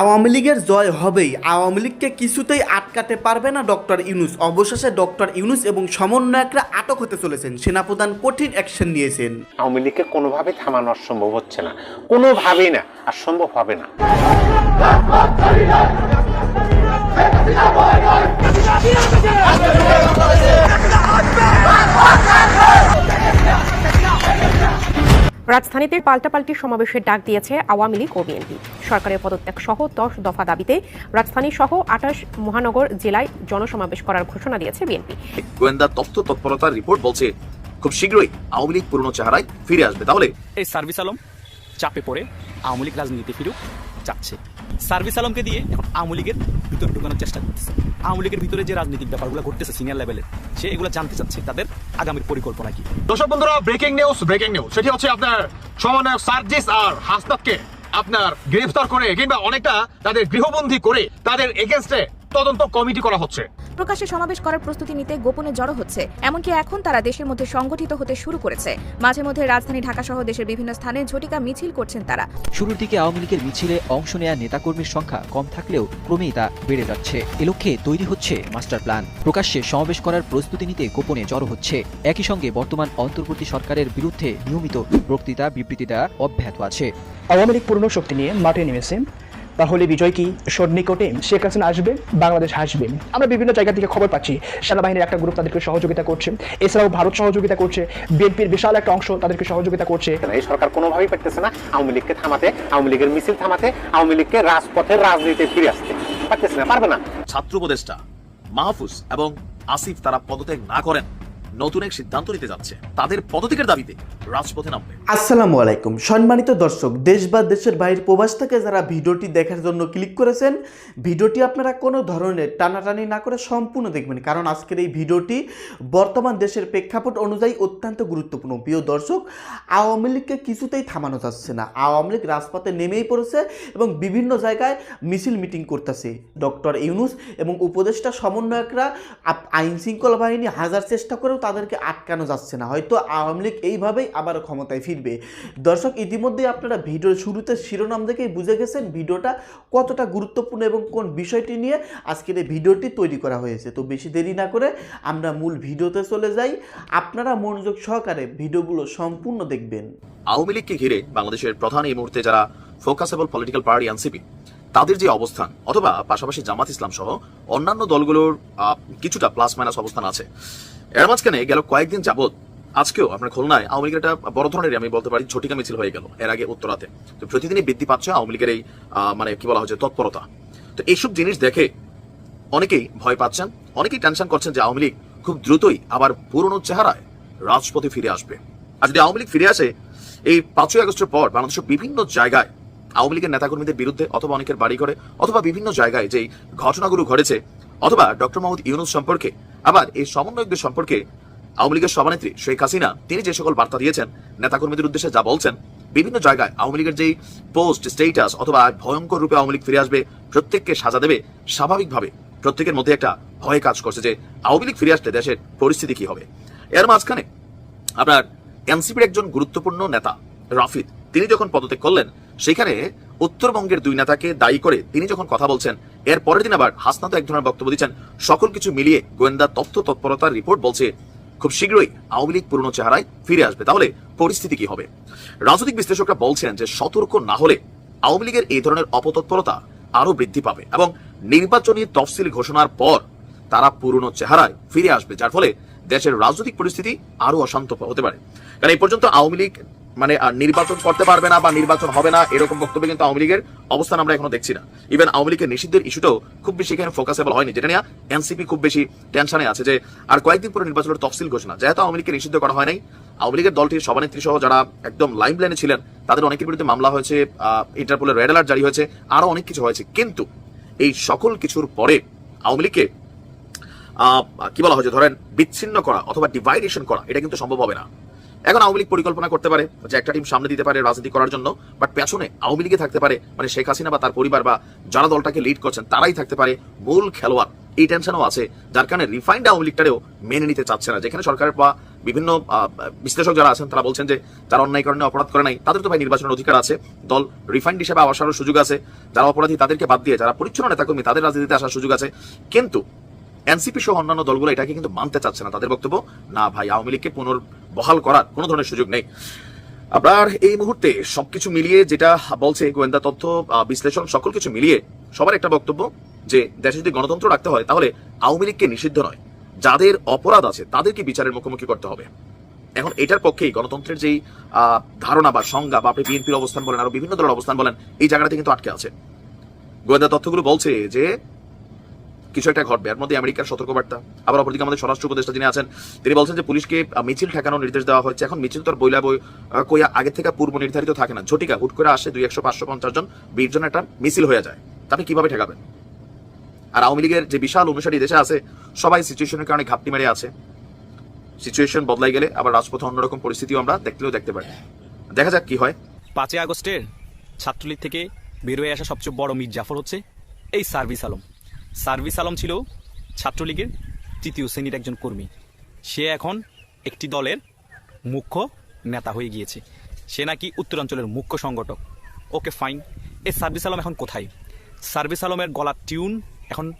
আওয়ামী লীগের জয় হবেই। আওয়ামী লীগকে কিছুতেই আটকাতে পারবে না ডক্টর ইউনুস। অবশেষে ডক্টর ইউনুস এবং সমন্বয়করা আটক হতে চলেছেন। সেনাপ্রধান কঠিন অ্যাকশন নিয়েছেন। আওয়ামী লীগকে কোনোভাবে থামানো সম্ভব হচ্ছে না। কোনোভাবেই না, আর সম্ভব হবে না। রাজধানীতে পাল্টাপাল্টি সমাবেশের ডাক দিয়েছে আওয়ামী লীগ ও বিএনপি। সরকারের পদত্যাগ সহ দশ দফা দাবিতে রাজধানী সহ আঠাশ মহানগর জেলায় জনসমাবেশ করার ঘোষণা দিয়েছে বিএনপি। গোয়েন্দা তথ্য তৎপরতার রিপোর্ট বলছে খুব শীঘ্রই আওয়ামী লীগ পুরনো চেহারায় ফিরে আসবে। তাহলে এই সার্ভিস আলম চাপে পড়ে আওয়ামী লীগ রাজনীতি ফিরুক চাচ্ছে সার্ভিস আলমকে দিয়ে এখন আওয়ামী লীগের ভিতরে ঢুকানোর চেষ্টা করতেছে। আওয়ামী লীগের ভিতরে যে রাজনৈতিক ব্যাপারগুলো ঘটতেছে সিনিয়র লেভেলে সে এগুলো জানতে চাচ্ছে তাদের আগামীর পরিকল্পনা কি। দর্শক বন্ধুরা ব্রেকিং নিউজ ব্রেকিং নিউজ সেটি হচ্ছে আপনার সমন্বয়ক সার্জিস আর হাসনাতকে আপনার গ্রেফতার করে কিংবা অনেকটা তাদের গৃহবন্দী করে তাদের এগেনস্টে তদন্ত কমিটি করা হচ্ছে। প্রকাশ্যে সমাবেশ করার প্রস্তুতি নিতে গোপনে জড়ো হচ্ছে। এমনকি এখন তারা দেশের মধ্যে সংগঠিত হতে শুরু করেছে। মাঝে মধ্যে রাজধানী ঢাকা সহ দেশের বিভিন্ন স্থানে ঝটিকা মিছিল করছেন তারা। শুরুর দিকে আওয়ামী লীগের মিছিলে অংশ নেয়া নেতাকর্মীর সংখ্যা কম থাকলেও ক্রমেই তা বেড়ে যাচ্ছে। এ লক্ষ্যে তৈরি হচ্ছে মাস্টার প্ল্যান। প্রকাশ্যে সমাবেশ করার প্রস্তুতি নিতে গোপনে জড়ো হচ্ছে। একই সঙ্গে বর্তমান অন্তর্বর্তী সরকারের বিরুদ্ধে নিয়মিত বক্তৃতা বিবৃতি দেওয়া অব্যাহত আছে। আওয়ামী লীগ পূর্ণ শক্তি নিয়ে মাঠে নেমেছে তাহলে বিজয় কি? সন্নিকটে শেখ হাসিনা আসবে? বাংলাদেশ হাসবে? আমরা বিভিন্ন জায়গা থেকে খবর পাচ্ছি সেনাবাহিনীর একটা গ্রুপ তাদেরকে সহযোগিতা করছে। এছাড়াও ভারত সহযোগিতা করছে বিএনপির বিশাল একটা অংশ তাদেরকে সহযোগিতা করছে। এই সরকার কোনোভাবেই পারতেছে না আওয়ামী লীগকে থামাতে আওয়ামী লীগের মিছিল থামাতে আওয়ামী লীগকে রাজপথের রাজনীতিতে ফিরে আসতে। পারতেছে না পারবে না। ছাত্র উপদেষ্টা মাহফুজ এবং আসিফ তারা পদত্যাগ না করেন। নতুন এক সিদ্ধান্ত নিতে যাচ্ছে। তাদের পদত্যাগের দাবিতে রাজপথে নামবে। আসসালামু আলাইকুম। সম্মানিত দর্শক, দেশ বা দেশের বাইরের প্রবাস থেকে যারা ভিডিওটি দেখার জন্য ক্লিক করেছেন, ভিডিওটি আপনারা কোনো ধরনের টানাটানি না করে সম্পূর্ণ দেখবেন। কারণ আজকের এই ভিডিওটি বর্তমান দেশের প্রেক্ষাপট অনুযায়ী অত্যন্ত গুরুত্বপূর্ণ। প্রিয় দর্শক, আওয়ামী লীগকে কিছুতেই থামানো যাচ্ছে না। আওয়ামী লীগ রাজপথে নেমেই পড়েছে এবং বিভিন্ন জায়গায় মিছিল মিটিং করতেছে। ডক্টর ইউনুস এবং উপদেষ্টা সমন্বয়করা আইন শৃঙ্খলা বাহিনী হাজার চেষ্টা করেও তাদেরকে আটকানো যাচ্ছে না। হয়তো আওয়ামী লীগ এইভাবেই আবার ক্ষমতায় ফিরবে। দর্শক ইতিমধ্যে আপনারা ভিডিওর শুরুতে শিরোনাম দেখেই বুঝে গেছেন ভিডিওটা কতটা গুরুত্বপূর্ণ এবং কোন বিষয়টি নিয়ে আজকের এই ভিডিওটি তৈরি করা হয়েছে। তো বেশি দেরি না করে আমরা মূল ভিডিওতে চলে যাই। আপনারা মনোযোগ সহকারে ভিডিওগুলো সম্পূর্ণ দেখবেন। আওয়ামী লীগকে ঘিরে বাংলাদেশের প্রধান এই মুহূর্তে যারা ফোকাসেবল পলিটিক্যাল পার্টি এনসিপি তাদের যে অবস্থান, অথবা পাশাপাশি জামাত ইসলাম সহ অন্যান্য দলগুলোর কিছুটা প্লাস মাইনাস অবস্থান আছে। এর মাঝখানে গেল কয়েকদিন যাবত আজকেও আপনার খুলনায় আওয়ামী লীগের একটা বড় ধরনের, আমি বলতে পারি, ঝটিকা মিছিল হয়ে গেল এর আগে উত্তরাতে। তো প্রতিদিনই বৃদ্ধি পাচ্ছে আওয়ামী লীগের এই মানে কি বলা হচ্ছে, তৎপরতা। তো এইসব জিনিস দেখে অনেকেই ভয় পাচ্ছেন, অনেকেই টেনশন করছেন যে আওয়ামী লীগ খুব দ্রুতই আবার পুরনো চেহারায় রাজপথে ফিরে আসবে। আর যদি আওয়ামী লীগ ফিরে আসে, এই পাঁচই আগস্টের পর বাংলাদেশের বিভিন্ন জায়গায় আওয়ামী লীগের নেতাকর্মীদের বিরুদ্ধে অথবা অনেকের বাড়ি ঘরে অথবা বিভিন্ন জায়গায় যেই ঘটনাগুলো ঘটেছে, অথবা ডক্টর মোহাম্মদ ইউনুস সম্পর্কে, আবার এই সমন্বয়কদের সম্পর্কে আওয়ামী লীগের সভানেত্রী শেখ হাসিনা, তিনি যে সকল বার্তা দিয়েছেন, নেতাকর্মীদের উদ্দেশ্যে যা বলছেন, বিভিন্ন জায়গায় আওয়ামী লীগের যেই পোস্ট স্টেটাস অথবা ভয়ঙ্কর রূপে আওয়ামী লীগ ফিরে আসবে, প্রত্যেককে সাজা দেবে, স্বাভাবিকভাবে প্রত্যেকের মধ্যে একটা ভয় কাজ করছে যে আওয়ামী লীগ ফিরে আসলে দেশের পরিস্থিতি কি হবে। এর মাঝখানে আপনার এনসিপির একজন গুরুত্বপূর্ণ নেতা, রাফিদ, তিনি যখন পদত্যাগ করলেন সেখানে উত্তরবঙ্গের দুই নেতাকে দায়ী করে তিনি যখন কথা বলছেন, এর পরের দিন আবার হাসনাত এক ধরনের বক্তব্য দিচ্ছেন। সকল কিছু মিলিয়ে গোয়েন্দা তথ্য তৎপরতার রিপোর্ট বলছে, খুব শীঘ্রই আওয়ামী লীগ পুরনো চেহারায় ফিরে আসবে। তাহলে পরিস্থিতি কি হবে? রাজনৈতিক বিশ্লেষকরা বলছেন যে সতর্ক না হলে আওয়ামী লীগের এই ধরনের অপতৎপরতা আরও বৃদ্ধি পাবে এবং নির্বাচনী তফসিল ঘোষণার পর তারা পুরনো চেহারায় ফিরে আসবে, যার ফলে দেশের রাজনৈতিক পরিস্থিতি আরও অশান্ত হতে পারে। কারণ এই পর্যন্ত আওয়ামী লীগ মানে নির্বাচন করতে পারবে না বা নির্বাচন হবে না, এরকম বক্তব্য কিন্তু আওয়ামী লীগের অবস্থান আমরা এখনও দেখছি না। ইভেন আওয়ামী লীগের নিষিদ্ধের ইস্যুটাও খুব বেশি এখানে ফোকাসেবল হয়নি। যেটা নিয়ে এনসিপি খুব বেশি টেনশনে আছে যে, আর কয়েকদিন পরে নির্বাচনের তফসিল ঘোষণা। যেহেতু আওয়ামী লীগকে নিষিদ্ধ করা হয় নাই, আওয়ামী লীগের দলটির সভানেত্রী সহ যারা একদম লাইন লাইনে ছিলেন, তাদের অনেকের বিরুদ্ধে মামলা হয়েছে ইন্টারপোলের রেড অ্যালার্ট জারি হয়েছে, আরও অনেক কিছু হয়েছে। কিন্তু এই সকল কিছুর পরে আওয়ামী লীগকে কি বলা হয়েছে ধরেন বিচ্ছিন্ন করা অথবা ডিভাইডেশন করা, এটা কিন্তু সম্ভব হবে না। এখন আওয়ামী লীগ পরিকল্পনা করতে পারে যে একটা টিম সামনে দিতে পারে রাজনীতি করার জন্য বাট পেছনে আওয়ামী লীগে থাকতে পারে মানে শেখ হাসিনা বা তার পরিবার বা যারা দলটাকে লিড করছেন, তারাই থাকতে পারে মূল খেলোয়াড়। এই টেনশনও আছে, যার কারণে রিফাইন্ড আওয়ামী লীগটারেও মেনে নিতে চাচ্ছে না। যেখানে সরকারের বা বিভিন্ন বিশ্লেষক যারা আছেন, তারা বলছেন যে যারা অন্যায় কারণে অপরাধ করে নাই তাদের তো ভাই নির্বাচনের অধিকার আছে। দল রিফাইন্ড হিসেবে আসারও সুযোগ আছে। যারা অপরাধী, তাদেরকে বাদ দিয়ে যারা পরিচ্ছন্ন নেতাকর্মী, তাদের রাজনীতিতে আসার সুযোগ আছে। কিন্তু এনসিপি সহ অন্যান্য দলগুলো এটাকে কিন্তু মানতে চাচ্ছে না। তাদের বক্তব্য, না ভাই, আওয়ামী লীগকে পুনর্বহাল করার কোনো ধরনের সুযোগ নেই। আপনার এই মুহূর্তে সবকিছু মিলিয়ে যেটা বলছে গোয়েন্দা তথ্য বিশ্লেষণ, সকল কিছু মিলিয়ে সবার একটা বক্তব্য যে দেশে যদি গণতন্ত্র রাখতে হয়, তাহলে আওয়ামী লীগকে নিষিদ্ধ নয়। যাদের অপরাধ আছে, তাদেরকে বিচারের মুখোমুখি করতে হবে। এখন এটার পক্ষেই গণতন্ত্রের যেই ধারণা বা সংজ্ঞা বা আপনি বিএনপির অবস্থান বলেন, আরও বিভিন্ন দলের অবস্থান বলেন, এই জায়গাটাতে কিন্তু আটকে আছে। গোয়েন্দা তথ্যগুলো বলছে যে কিছু একটা ঘটবে। এর মধ্যে আমেরিকার সতর্কবার্তা, আবার অপরদিকে আমাদের স্বরাষ্ট্র উপদেষ্টা যিনি আছেন, তিনি বলছেন যে পুলিশকে মিছিল ঠেকানোর নির্দেশ দেওয়া হয়েছে। এখন মিছিল তো আর বইলা বই কইয়া আগে থেকে পূর্ব নির্ধারিত থাকে না। ঝটিকা, হুট করে আসে দুই একশো পাঁচশো পঞ্চাশ জন, বিশ জন একটা মিছিল হয়ে যায়। তা আপনি কীভাবে ঠেকাবেন? আর আওয়ামী লীগের যে বিশাল অনুসারী দেশে আছে, সবাই সিচুয়েশনের কারণে ঘাপটি মেরে আছে। সিচুয়েশন বদলাই গেলে আবার রাজপথে অন্যরকম পরিস্থিতিও আমরা দেখলেও দেখতে পারি দেখা যাক কি হয়। পাঁচই আগস্টের ছাত্রলীগ থেকে বের হয়ে আসা সবচেয়ে বড় মির জাফর হচ্ছে এই সার্ভিস আলম। সার্ভিস আলম ছিল ছাত্রলীগের তৃতীয় শ্রেণির একজন কর্মী। সে এখন একটি দলের মুখ্য নেতা হয়ে গিয়েছে। সে নাকি উত্তরাঞ্চলের মুখ্য সংগঠক। Okay fine. এই সার্ভিস আলম এখন কোথায়? সার্ভিস আলমের গলার টিউন এখন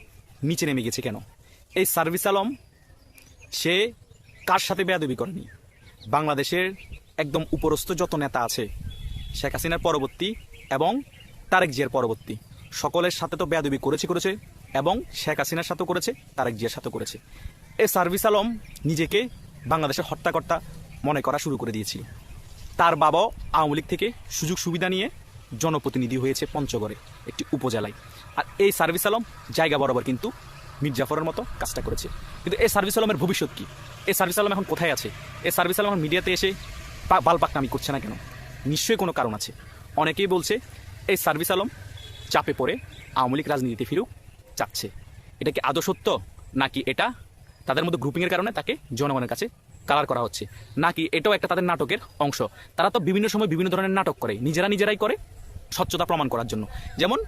নিচে নেমে গেছে কেন? এই সার্ভিস আলম, সে কার সাথে বেয়াদবি করেনি? বাংলাদেশের একদম উপরস্থ যত নেতা আছে, শেখ হাসিনার পরবর্তী এবং তারেক জিয়ার পরবর্তী, সকলের সাথে তো বেয়াদবি করেছে করেছে এবং শেখ হাসিনার সাথেও করেছে, তারেক জিয়ার সাথেও করেছে। এ সার্ভিস আলম নিজেকে বাংলাদেশের হত্যাকর্তা মনে করা শুরু করে দিয়েছিল। তার বাবাও আওয়ামী লীগ থেকে সুযোগ সুবিধা নিয়ে জনপ্রতিনিধি হয়েছে পঞ্চগড়ে, একটি উপজেলায়। আর এই সার্ভিস আলম জায়গা বরাবর কিন্তু মির্জাফরের মতো কাজটা করেছে। কিন্তু এই সার্ভিস আলমের ভবিষ্যৎ কি? এই সার্ভিস আলম এখন কোথায় আছে? এই সার্ভিস আলম এখন মিডিয়াতে এসে পা- বালপাকনামি করছে না কেন? নিশ্চয়ই কোনো কারণ আছে। অনেকেই বলছে, এই সার্ভিস আলম চাপে পড়ে আওয়ামী লীগ রাজনীতিতে ফিরুক চাচ্ছে। এটা কি আদৌ সত্য? নাকি এটা? তাদের মধ্যে গ্রুপিংয়ের কারণে তাকে জনগণের কাছে কালার করা হচ্ছে। নাকি এটাও একটা তাদের নাটকের অংশ? তারা তো বিভিন্ন সময় বিভিন্ন ধরনের নাটক করে, নিজেরা নিজেরাই করে স্বচ্ছতা প্রমাণ করার জন্য। যেমন,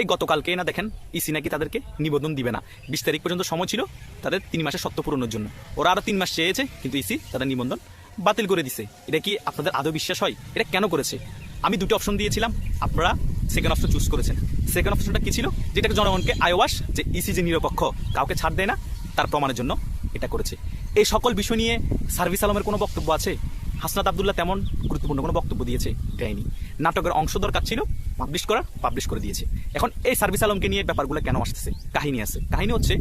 এই গতকালকে না দেখেন, ইসি নাকি তাদেরকে নিবেদন দিবে না। বিশ তারিখ পর্যন্ত সময় ছিল তাদের তিন মাসের সত্য পূরণের জন্য। ওরা আরও তিন মাস চেয়েছে, কিন্তু ইসি তাদের নিবন্ধন বাতিল করে দিছে। এটা কি আপনাদের আদৌ বিশ্বাস হয়? এটা কেন করেছে? আমি দুটো অপশন দিয়েছিলাম। আপনারা সেকেন্ড অপশন চুজ করেছেন। সেকেন্ড অপশনটা কি ছিল? যেটাকে জনগণকে আয়োয়াস যে ইসি যে নিরপেক্ষ, কাউকে ছাড় দেয় না, তার প্রমাণের জন্য এটা করেছে। এই সকল বিষয় নিয়ে সার্ভিস আলমের কোনো বক্তব্য আছে? হাসনাত আবদুল্লাহ তেমন গুরুত্বপূর্ণ কোনো বক্তব্য দিয়েছে, দেয়নি। নাটকের অংশ দরকার ছিল পাবলিশ করার পাবলিশ করে দিয়েছে। এখন এই সার্ভিস আলমকে নিয়ে ব্যাপারগুলো কেন আসতেছে? কাহিনী আছে। কাহিনী হচ্ছে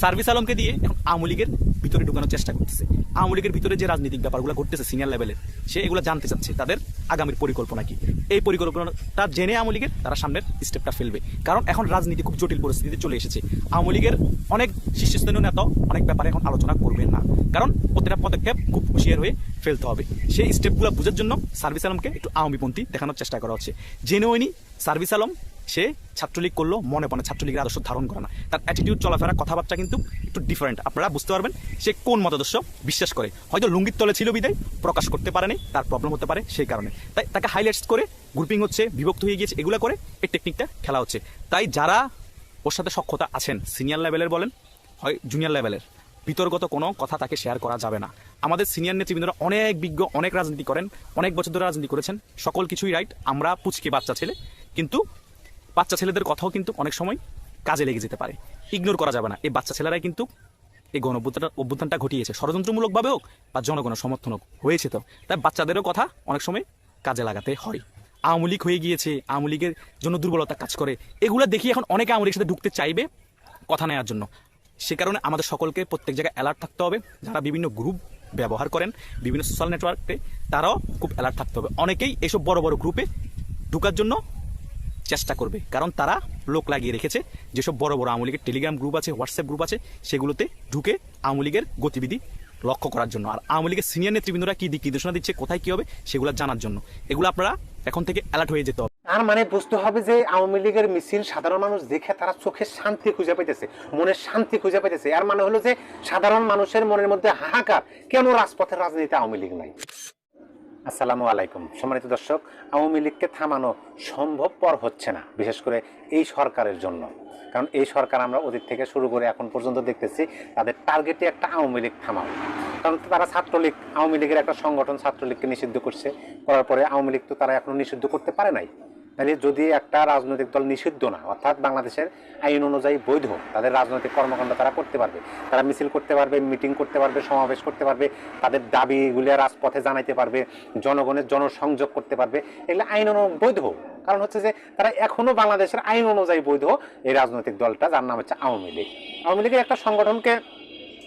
সার্ভিস আলমকে দিয়ে এখন আওয়ামী লীগের ভিতরে ঢুকানোর চেষ্টা করতেছে। আওয়ামী লীগের ভিতরে যে রাজনৈতিক ব্যাপারগুলো ঘটতেছে সিনিয়র লেভেলের সে এগুলো জানতে চাচ্ছে, তাদের আগামীর পরিকল্পনা কি? এই পরিকল্পনাটা জেনে আওয়ামী লীগের তারা সামনের স্টেপটা ফেলবে। কারণ এখন রাজনীতি খুব জটিল পরিস্থিতিতে চলে এসেছে। আওয়ামী লীগের অনেক শীর্ষস্থানীয় নেতা অনেক ব্যাপারে এখন আলোচনা করবেন না। কারণ প্রতিটা পদক্ষেপ খুব হুঁশিয়ার হয়ে ফেলতে হবে। সেই স্টেপগুলো বোঝার জন্য সার্ভিস আলমকে একটু আওয়ামীপন্থী দেখানোর চেষ্টা করা হচ্ছে। জেনুইনি সার্ভিস আলম সে ছাত্রলীগ করল, মনে পড়ে ছাত্রলীগের আদর্শ ধারণ করে না। তার অ্যাটিটিউড চলাফেরা, কথাবার্তা কিন্তু একটু ডিফারেন্ট আপনারা বুঝতে পারবেন, সে কোন মতাদর্শ বিশ্বাস করে। হয়তো লুঙ্গির তলে ছিল বিদায়, প্রকাশ করতে পারেনি, তার প্রবলেম হতে পারে সেই কারণে। তাই তাকে হাইলাইটস করে গ্রুপিং হচ্ছে, বিভক্ত হয়ে গিয়েছে, এগুলো করে এই টেকনিকটা খেলা হচ্ছে। তাই যারা ওর সাথে সক্ষতা আছেন সিনিয়র লেভেলের বলেন, হয় জুনিয়র লেভেলের বিতর্গত কোনো কথা তাকে শেয়ার করা যাবে না। আমাদের সিনিয়র নেতৃবৃন্দরা অনেক বিজ্ঞ, অনেক রাজনীতি করেন, অনেক বছর ধরে রাজনীতি করেছেন, সকল কিছুই রাইট আমরা পুচকে বাচ্চা ছেলে, কিন্তু বাচ্চা ছেলেদের কথাও কিন্তু অনেক সময় কাজে লেগে যেতে পারে। ইগনোর করা যাবে না। এই বাচ্চা ছেলেরাই কিন্তু এই গণ অভ্যুত্থানটা ঘটিয়েছে। ষড়যন্ত্রমূলকভাবে হোক বা জনগণের সমর্থন হোক, হয়েছে তো। তাই বাচ্চাদেরও কথা অনেক সময় কাজে লাগাতে হয়। আওয়ামী লীগ হয়ে গিয়েছে, আওয়ামী লীগের জন্য দুর্বলতা কাজ করে। এগুলো দেখি এখন অনেকে আওয়ামী সাথে ঢুকতে চাইবে কথা নেওয়ার জন্য। সে কারণে আমাদের সকলকে প্রত্যেক জায়গায় অ্যালার্ট থাকতে হবে। যারা বিভিন্ন গ্রুপ ব্যবহার করেন, বিভিন্ন সোশ্যাল নেটওয়ার্কে তারাও খুব অ্যালার্ট থাকতে হবে। অনেকেই এসব বড় বড় গ্রুপে ঢুকার জন্য চেষ্টা করবে। কারণ তারা লোক লাগিয়ে রেখেছে। যেসব বড় বড় আওয়ামী লীগের টেলিগ্রাম গ্রুপ আছে, হোয়াটসঅ্যাপ গ্রুপ আছে, সেগুলোতে ঢুকে আওয়ামী লীগের গতিবিধি লক্ষ্য করার জন্য। আর আওয়ামী লীগের সিনিয়র নেতৃবৃন্দরা কি দিক নির্দেশনা দিচ্ছে, কোথায় কি হবে, সেগুলো জানার জন্য। এগুলো আপনারা এখন থেকে অ্যালার্ট হয়ে যেতে হবে। তার মানে বুঝতে হবে যে আওয়ামী লীগের মিছিল সাধারণ মানুষ দেখে তারা চোখে শান্তি খুঁজে পাইতেছে মনে শান্তি খুঁজে পাইতেছে। আর মানে হলো যে সাধারণ মানুষের মনের মধ্যে হাহাকার। কেন রাজপথের রাজনীতি আওয়ামী লীগ নাই? আসসালামু আলাইকুম। সম্মানিত দর্শক, আওয়ামী লীগকে থামানো সম্ভবপর হচ্ছে না, বিশেষ করে এই সরকারের জন্য। কারণ এই সরকার আমরা অতীত থেকে শুরু করে এখন পর্যন্ত দেখতেছি, তাদের টার্গেটে একটা আওয়ামী লীগ থামাও। কারণ তারা ছাত্রলীগ, আওয়ামী লীগের একটা সংগঠন ছাত্রলীগকে নিষিদ্ধ করছে। করার পরে আওয়ামী লীগ তো তারা এখনও নিষিদ্ধ করতে পারে নাই। তাহলে যদি একটা রাজনৈতিক দল নিষিদ্ধ না, অর্থাৎ বাংলাদেশের আইন অনুযায়ী বৈধ, তাদের রাজনৈতিক কর্মকাণ্ড তারা করতে পারবে। তারা মিছিল করতে পারবে, মিটিং করতে পারবে, সমাবেশ করতে পারবে, তাদের দাবিগুলি রাজপথে জানাইতে পারবে, জনগণের জনসংযোগ করতে পারবে। এগুলো আইন বৈধ। কারণ হচ্ছে যে, তারা এখনও বাংলাদেশের আইন অনুযায়ী বৈধ এই রাজনৈতিক দলটা, যার নাম হচ্ছে আওয়ামী লীগ। আওয়ামী লীগের একটা সংগঠনকে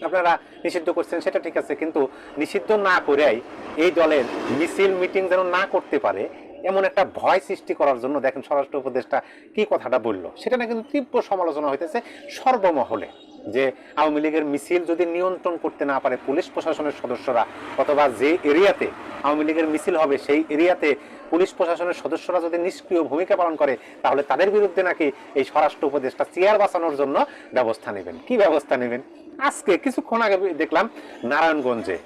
আপনারা নিষিদ্ধ করছেন, সেটা ঠিক আছে। কিন্তু নিষিদ্ধ না করেই এই দলের মিছিল, মিটিং যেন না করতে পারে এমন একটা ভয় সৃষ্টি করার জন্য দেখেন স্বরাষ্ট্র উপদেষ্টা কি কথাটা বলল। সেটা না কিন্তু তীব্র সমালোচনা হইতেছে সর্বমহলে যে আওয়ামী লীগের মিছিল যদি নিয়ন্ত্রণ করতে না পারে পুলিশ প্রশাসনের সদস্যরা অথবা যে এরিয়াতে আওয়ামী লীগের মিছিল হবে সেই এরিয়াতে পুলিশ প্রশাসনের সদস্যরা যদি নিষ্ক্রিয় ভূমিকা পালন করে, তাহলে তাদের বিরুদ্ধে নাকি এই স্বরাষ্ট্র উপদেষ্টা চেয়ার বাঁচানোর জন্য ব্যবস্থা নেবেন। কি ব্যবস্থা নেবেন? আজকে কিছুক্ষণ আগে দেখলাম নারায়ণগঞ্জে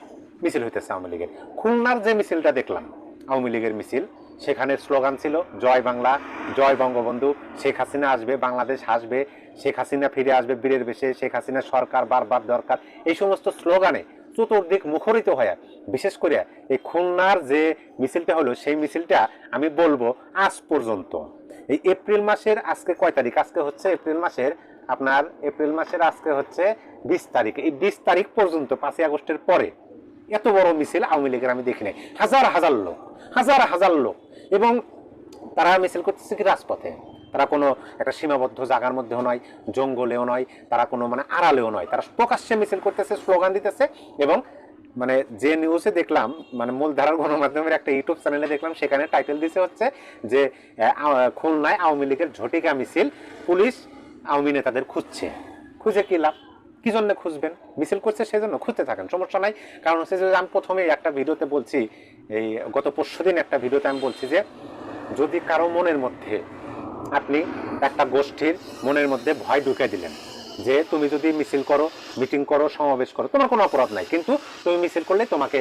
মিছিল হইতেছে আওয়ামী লীগের। খুলনার যে মিছিলটা দেখলাম, আওয়ামী লীগের মিছিল সেখানে স্লোগান ছিল, জয় বাংলা, জয় বঙ্গবন্ধু। শেখ হাসিনা আসবে, বাংলাদেশ আসবে, শেখ হাসিনা ফিরে আসবে বীরের বেশে, শেখ হাসিনা সরকার বারবার দরকার। এই সমস্ত স্লোগানে চতুর্দিক মুখরিত হয়ে, বিশেষ করে এই খুলনার যে মিছিলটা হলো, সেই মিছিলটা আমি বলব আজ পর্যন্ত। এই এপ্রিল মাসের আজকে কয় তারিখ? আজকে হচ্ছে এপ্রিল মাসের, আপনার এপ্রিল মাসের আজকে হচ্ছে বিশ তারিখ। এই বিশ তারিখ পর্যন্ত, পাঁচই আগস্টের পরে এত বড় মিছিল আওয়ামী লীগের, আমি দেখি নাই। হাজার হাজার লোক, হাজার হাজার লোক। এবং তারা মিছিল করতেছে কি রাজপথে? তারা কোনো একটা সীমাবদ্ধ জায়গার মধ্যেও নয়, জঙ্গলেও নয়, তারা কোনো মানে আড়ালেও নয়। তারা প্রকাশ্যে মিছিল করতেছে, স্লোগান দিতেছে এবং মানে যে নিউজে দেখলাম মানে মূলধারার গণমাধ্যমের একটা ইউটিউব চ্যানেলে দেখলাম, সেখানে টাইটেল দিছে হচ্ছে যে খুলনায় আওয়ামী লীগের ঝটিকা মিছিল, পুলিশ আওয়ামী নেতাদের খুঁজছে। খুঁজে কি লাভ? কি জন্য খুঁজবেন? মিছিল করছে সেজন্য খুঁজতে থাকেন, সমস্যা নাই। কারণ হচ্ছে যে আমি প্রথমে একটা ভিডিওতে বলছি, এই গত পরশু দিন একটা ভিডিওতে আমি বলছি যে, যদি কারও মনের মধ্যে আপনি একটা গোষ্ঠীর মনের মধ্যে ভয় ঢুকে দিলেন, যে তুমি যদি মিছিল করো, মিটিং করো, সমাবেশ করো, তোমার কোনো অপরাধ নাই। কিন্তু তুমি মিছিল করলে তোমাকে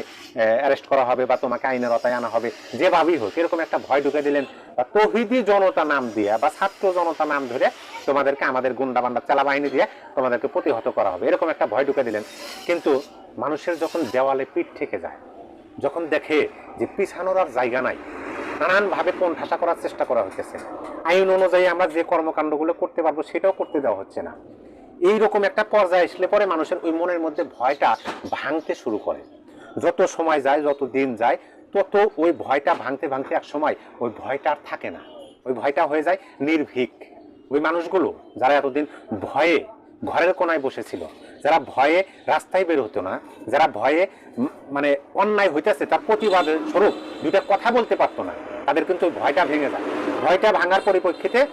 অ্যারেস্ট করা হবে বা তোমাকে আইনের আওতায় আনা হবে, যেভাবেই হোক, এরকম একটা ভয় ঢুকে দিলেন, বা তহিদি জনতা নাম দিয়া বা ছাত্র জনতা নাম ধরে তোমাদেরকে আমাদের গুন্ডা বান্ডা চালা বাহিনী দিয়ে তোমাদেরকে প্রতিহত করা হবে। এরকম একটা ভয় ঢুকে দিলেন। কিন্তু মানুষের যখন দেওয়ালে পিঠ থেকে যায়, যখন দেখে যে পিছানোর আর জায়গা নাই, নানানভাবে কোণঠাসা করার চেষ্টা করা হচ্ছে আইন অনুযায়ী আমরা যে কর্মকাণ্ডগুলো করতে পারব সেটাও করতে দেওয়া হচ্ছে না। এইরকম একটা পর্যায়ে আসলে পরে মানুষের ওই মনের মধ্যে ভয়টা ভাঙতে শুরু করে। যত সময় যায়, যত দিন যায়, তত ওই ভয়টা ভাঙতে ভাঙতে এক সময় ওই ভয়টা আর থাকে না। ওই ভয়টা হয়ে যায় নির্ভীক। ওই মানুষগুলো যারা এতদিন ভয়ে ঘরের কোনায় বসেছিল, যারা ভয়ে রাস্তায় বের হতো না, যারা ভয়ে মানে অন্যায় হইতেছে, তার প্রতিবাদের স্বরূপ দুইটা কথা বলতে পারতো না। তাদের কিন্তু ভয়টা ভেঙে যায়। ভয়টা ভাঙার পরিপ্রেক্ষিতে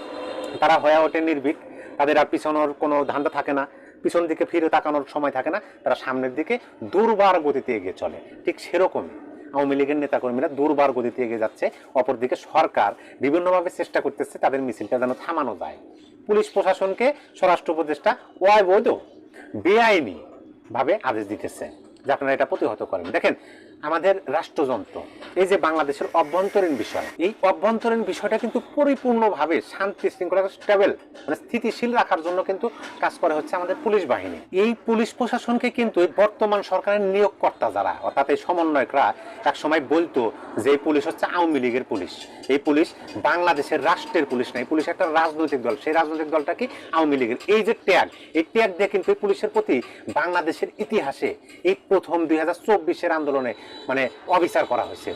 তারা হয়ে ওঠে নির্ভীক। তাদের আর পিছনের কোনো ধান্দা থাকে না। পিছন দিকে ফিরে তাকানোর সময় থাকে না। তারা সামনের দিকে দুর্বার গতিতে এগিয়ে চলে। ঠিক সেরকমই। আওয়ামী লীগের নেতাকর্মীরা দুর্বার গতিতে এগিয়ে যাচ্ছে, অপরদিকে সরকার বিভিন্নভাবে চেষ্টা করতেছে তাদের মিছিলটা যেন থামানো যায়। পুলিশ প্রশাসনকে স্বরাষ্ট্র উপদেষ্টা অবৈধ বেআইনি ভাবে আদেশ দিতেছে যে আপনারা এটা প্রতিহত করেন। দেখেন আমাদের রাষ্ট্রযন্ত্র। এই যে বাংলাদেশের অভ্যন্তরীণ বিষয়, এই অভ্যন্তরীণ বিষয়টা কিন্তু পরিপূর্ণভাবে শান্তি শৃঙ্খলা স্টেবল মানে স্থিতিশীল রাখার জন্য কিন্তু কাজ করে হচ্ছে আমাদের পুলিশ বাহিনী। এই পুলিশ প্রশাসনকে কিন্তু বর্তমান সরকারের নিয়োগকর্তা যারা, অর্থাৎ এই সমন্বয়করা, একসময় বলতো যে এই পুলিশ হচ্ছে আওয়ামী লীগের পুলিশ। এই পুলিশ বাংলাদেশের রাষ্ট্রের পুলিশ না, এই পুলিশ একটা রাজনৈতিক দল, সেই রাজনৈতিক দলটা কি আওয়ামী লীগের। এই যে ট্যাগ, এই ট্যাগ দিয়ে কিন্তু এই পুলিশের প্রতি বাংলাদেশের ইতিহাসে এই প্রথম দুই হাজার আন্দোলনে মানে অবিচার করা হয়েছে।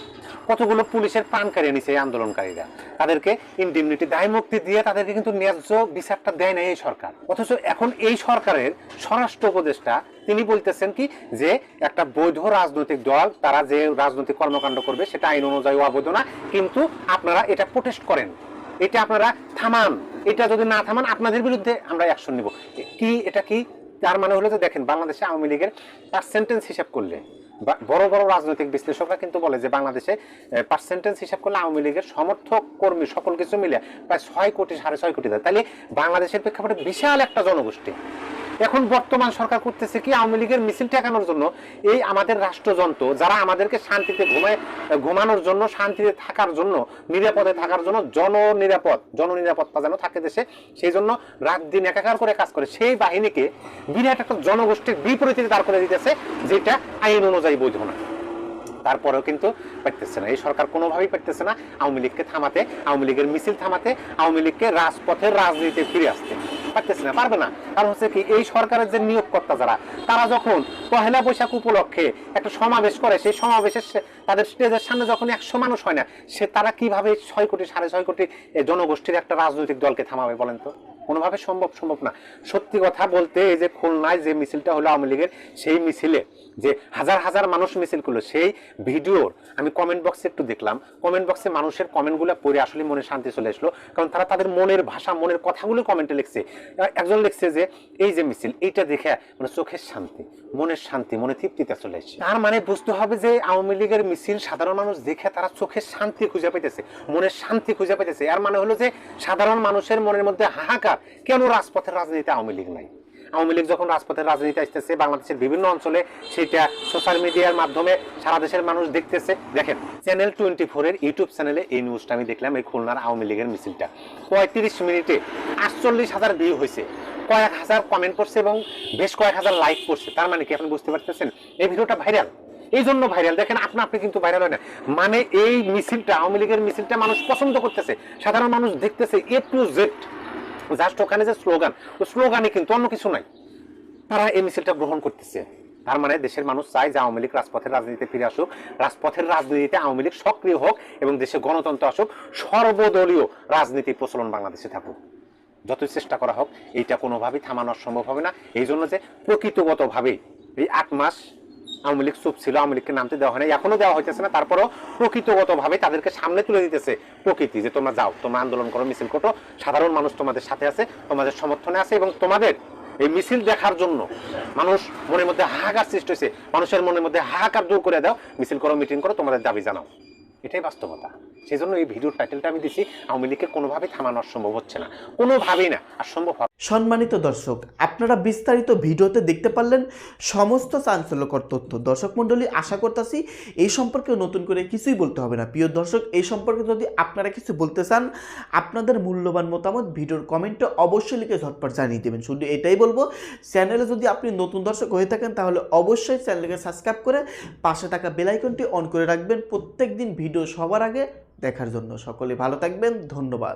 কতগুলো পুলিশের প্রাণ কারিয়ে নিছে এই আন্দোলনকারীরা। তাদেরকে ইন্ডিমনিটি দায় মুক্তি দিয়ে তাদেরকে কিন্তু ন্যায্য বিচারটা দেয় না এই সরকার। অথচ এখন এই সরকারের স্বরাষ্ট্র উপদেষ্টা, তিনি বলতেছেন কি যে একটা বৈধ রাজনৈতিক দল, তারা যে রাজনৈতিক কর্মকাণ্ড করবে, সেটা আইন অনুযায়ী অবৈধ না কিন্তু আপনারা এটা প্রোটেস্ট করেন। এটা আপনারা থামান। এটা যদি না থামান, আপনাদের বিরুদ্ধে আমরা অ্যাকশন নিব। কি, এটা কি তার মানে হলো যে দেখেন, বাংলাদেশে আওয়ামী লীগের পার্সেন্টেজ হিসাব করলে বড় বড় রাজনৈতিক বিশ্লেষকরা কিন্তু বলে যে বাংলাদেশে পার্সেন্টেজ হিসাব করলে আওয়ামী লীগের সমর্থক কর্মী সকল কিছু মিলে প্রায় ছয় কোটি, সাড়ে ছয় কোটি দেয়। তাহলে বাংলাদেশের প্রেক্ষাপটে বিশাল একটা জনগোষ্ঠী। এখন বর্তমান সরকার করতেছে কি, আওয়ামী লীগের মিছিল ঠেকানোর জন্য এই আমাদের রাষ্ট্রযন্ত্র, যারা আমাদেরকে শান্তিতে ঘুমায়, ঘুমানোর জন্য, শান্তিতে থাকার জন্য, নিরাপদে থাকার জন্য জননিরাপদ, জননিরাপত্তা যেন থাকে দেশে, সেই জন্য রাত দিন একাকার করে কাজ করে। সেই বাহিনীকে বিরাট একটা জনগোষ্ঠীর বিপরীতে দাঁড় করে দিতেছে, যেটা আইন অনুযায়ী বৈধ না তারপরেও কিন্তু পারতেছে না। এই সরকার কোনোভাবেই পারতেছে না আওয়ামী লীগকে থামাতে, আওয়ামী লীগের মিছিল থামাতে, আওয়ামী লীগকে রাজপথের রাজনীতিতে ফিরে আসতে। পারতেছে না, পারবে না। কারণ হচ্ছে কি, এই সরকারের যে নিয়োগকর্তা যারা, তারা যখন পহেলা বৈশাখ উপলক্ষে একটা সমাবেশ করে, সেই সমাবেশে সে- তাদের স্টেজের সামনে যখন একশো মানুষ হয় না, সে তারা কীভাবে ছয় কোটি, সাড়ে ছয় কোটি জনগোষ্ঠীর একটা রাজনৈতিক দলকে থামাবে বলেন তো? কোনোভাবে সম্ভব সম্ভব না। সত্যি কথা বলতে এই যে খুলনায় যে মিছিলটা হলো আওয়ামী লীগের, সেই মিছিলে যে হাজার হাজার মানুষ মিছিল করল, সেই ভিডিওর আমি কমেন্ট বক্সে একটু দেখলাম। কমেন্ট বক্সে মানুষের কমেন্টগুলো পড়ে আসলে মনে শান্তি চলে আসলো। কারণ তারা তাদের মনের ভাষা, মনের কথাগুলো কমেন্টে লিখছে। একজন লিখছে যে, এই যে মিছিল, এইটা দেখে মানে চোখের শান্তি, মনের শান্তি মনে তৃপ্তিতে চলে এসেছে তার মানে বুঝতে হবে যে আওয়ামী লীগের মিছিল সাধারণ মানুষ দেখে তারা চোখের শান্তি খুঁজে পাইতেছে, মনের শান্তি খুঁজে পাইতেছে। আর মানে হলো যে সাধারণ মানুষের মনের মধ্যে হাহাকার। কেন রাজপথের রাজনীতিতে আওয়ামী লীগ নাই? আওয়ামী লীগ যখন রাজপথের রাজনীতি আসতেছে, বাংলাদেশের বিভিন্ন অঞ্চলে সেটা সোশ্যাল মিডিয়ার মাধ্যমে সারা দেশের মানুষ দেখতেছে। দেখেন চ্যানেল টোয়েন্টি ফোরের ইউটিউব চ্যানেলে এই নিউজটা আমি দেখলাম, এই খুলনার আওয়ামী লীগের মিছিলটা। পঁয়ত্রিশ মিনিটে আটচল্লিশ হাজার ভিউ হয়েছে কয়েক হাজার কমেন্ট করছে এবং বেশ কয়েক হাজার লাইক করছে তার মানে কি আপনি বুঝতে পারতেছেন? এই ভিডিওটা ভাইরাল এই জন্য ভাইরাল দেখেন, আপনা আপনি কিন্তু ভাইরাল হয় না। মানে এই মিছিলটা, আওয়ামী লীগের মিছিলটা মানুষ পছন্দ করতেছে। সাধারণ মানুষ দেখতেছে এ টু জেড জাস্ট ওখানে যে স্লোগান ও স্লোগানে কিন্তু অন্য কিছু নাই তারা এই মিছিলটা গ্রহণ করতেছে। তার মানে দেশের মানুষ চায় যে আওয়ামী লীগ রাজপথের রাজনীতিতে ফিরে আসুক। রাজপথের রাজনীতিতে আওয়ামী লীগ সক্রিয় হোক এবং দেশে গণতন্ত্র আসুক। সর্বদলীয় রাজনীতি প্রচলন বাংলাদেশে থাকুক। যতই চেষ্টা করা হোক, এইটা কোনোভাবেই থামানো সম্ভব হবে না। এই জন্য যে প্রকৃতগতভাবেই এই আট মাস আওয়ামী লীগ চুপ ছিল, আওয়ামী লীগকে নামতে দেওয়া হয় এখনও দেওয়া হইতেছে না, তারপরও প্রকৃতগতভাবে তাদেরকে সামনে তুলে দিতেছে প্রকৃতি যে তোমরা যাও, তোমরা আন্দোলন করো, মিছিল করো। সাধারণ মানুষ তোমাদের সাথে আছে, তোমাদের সমর্থনে আছে এবং তোমাদের এই মিছিল দেখার জন্য মানুষ মনের মধ্যে হাহাকার সৃষ্টি হয়েছে মানুষের মনের মধ্যে হাহাকার দূর করে দাও, মিছিল করো, মিটিং করো, তোমাদের দাবি জানাও। এটাই বাস্তবতা। সেই জন্য এই ভিডিওর টাইটেলটা আমি দিছি, আওয়ামী লীগকে কোনোভাবেই থামানো সম্ভব হচ্ছে না। কোনোভাবেই না, আর সম্ভব সম্মানিত দর্শক, আপনারা বিস্তারিত ভিডিওতে দেখতে পারলেন সমস্ত চাঞ্চল্যকর তথ্য। দর্শক মণ্ডলী, আশা করতেছি এই সম্পর্কে নতুন করে কিছুই বলতে হবে না। প্রিয় দর্শক, এই সম্পর্কে যদি আপনারা কিছু বলতে চান, আপনাদের মূল্যবান মতামত ভিডিওর কমেন্টে অবশ্যই লিখে ঝটপট জানিয়ে দেবেন। শুধু এটাই বলব, চ্যানেলে যদি আপনি নতুন দর্শক হয়ে থাকেন, তাহলে অবশ্যই চ্যানেলকে সাবস্ক্রাইব করে পাশে থাকা বেলাইকনটি অন করে রাখবেন প্রত্যেক দিন ভিডিও সবার আগে দেখার জন্য। সকলে ভালো থাকবেন, ধন্যবাদ।